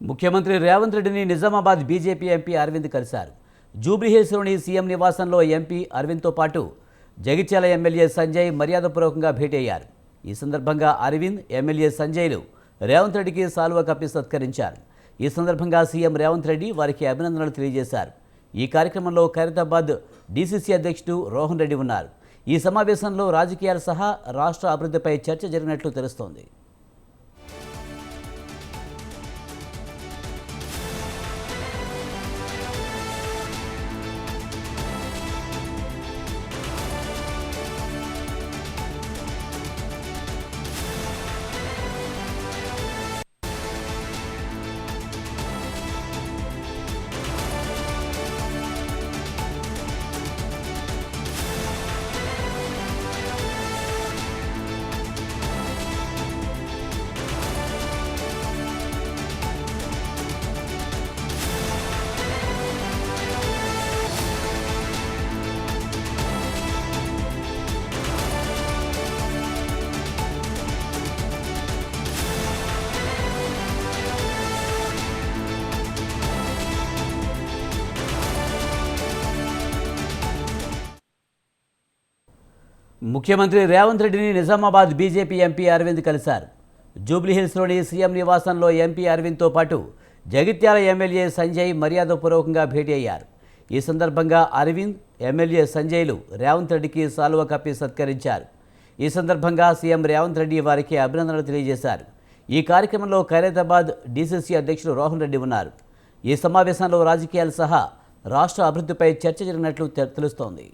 ముఖ్యమంత్రి రేవంత్ రెడ్డిని Nizamabad BJP MP Arvind కలిశారు. జూబ్లీహిల్స్లోని సీఎం నివాసంలో ఎంపీ అరవింద్తో పాటు జగిత్యాల ఎమ్మెల్యే సంజయ్ మర్యాదపూర్వకంగా భేటీ అయ్యారు. ఈ సందర్భంగా అరవింద్ ఎమ్మెల్యే సంజయ్లు రేవంత్ రెడ్డికి సాల్వ కప్పి సత్కరించారు. ఈ సందర్భంగా సీఎం రేవంత్ రెడ్డి వారికి అభినందనలు తెలియజేశారు. ఈ కార్యక్రమంలో ఖైరతాబాద్ డీసీసీ అధ్యక్షుడు రోహన్ రెడ్డి ఉన్నారు. ఈ సమావేశంలో రాజకీయాలు సహా రాష్ట్ర అభివృద్ధిపై చర్చ జరిగినట్లు తెలుస్తోంది. ముఖ్యమంత్రి రేవంత్ రెడ్డిని నిజామాబాద్ బీజేపీ ఎంపీ అరవింద్ కలిశారు. జూబ్లీహిల్స్లోని సీఎం నివాసంలో ఎంపీ అరవింద్తో పాటు జగిత్యాల ఎమ్మెల్యే సంజయ్ మర్యాదపూర్వకంగా భేటీ అయ్యారు. ఈ సందర్భంగా అరవింద్ ఎమ్మెల్యే సంజయ్లు రేవంత్ రెడ్డికి సాల్వ కప్పి సత్కరించారు. ఈ సందర్భంగా సీఎం రేవంత్ రెడ్డి వారికి అభినందనలు తెలియజేశారు. ఈ కార్యక్రమంలో ఖైరతాబాద్ డీసీసీ అధ్యక్షులు రోహన్ రెడ్డి ఉన్నారు. ఈ సమావేశంలో రాజకీయాలు సహా రాష్ట్ర అభివృద్ధిపై చర్చ జరిగినట్లు తెలుస్తోంది.